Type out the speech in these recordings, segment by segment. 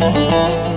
Música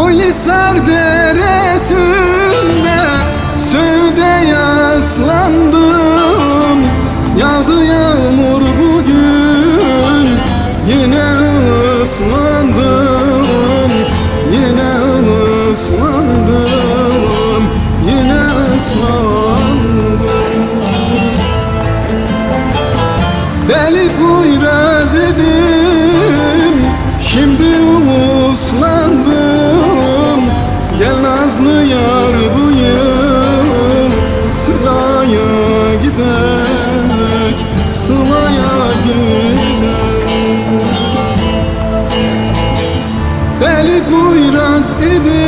Boylisar deresinde Sövde yaslandım. Yağdı yağmur bugün Yine ıslandım. Yine ıslandım. Yine ıslandım. Deli kuyraz إذ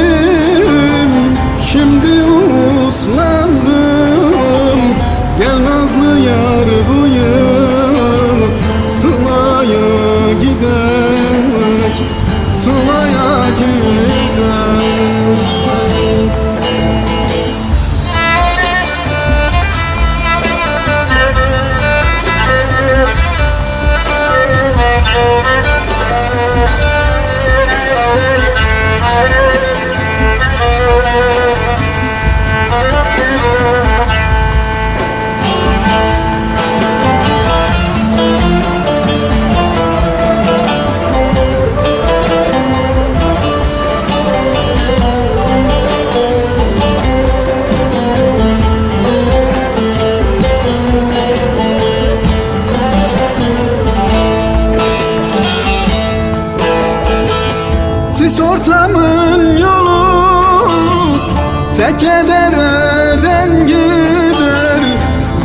Sis ortamın yolu Tek edereden gider.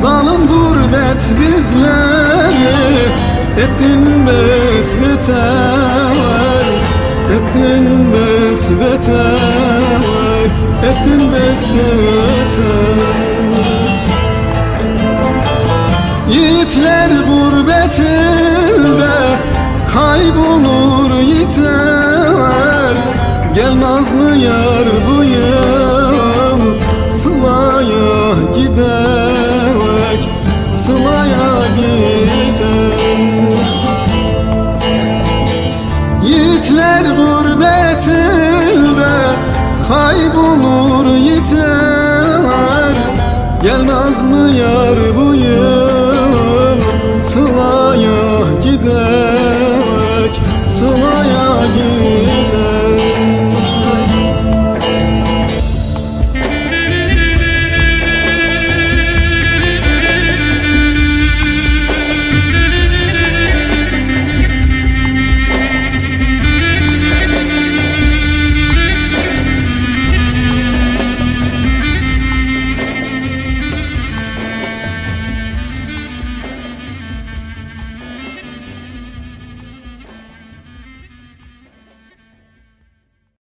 Zalim gurbet bizleri Ettin besbeter Ettin besbeter Ettin besbeter kaybolur yeter. Gel nazlı yar bu yıl? Sıla'ya gidek Sıla'ya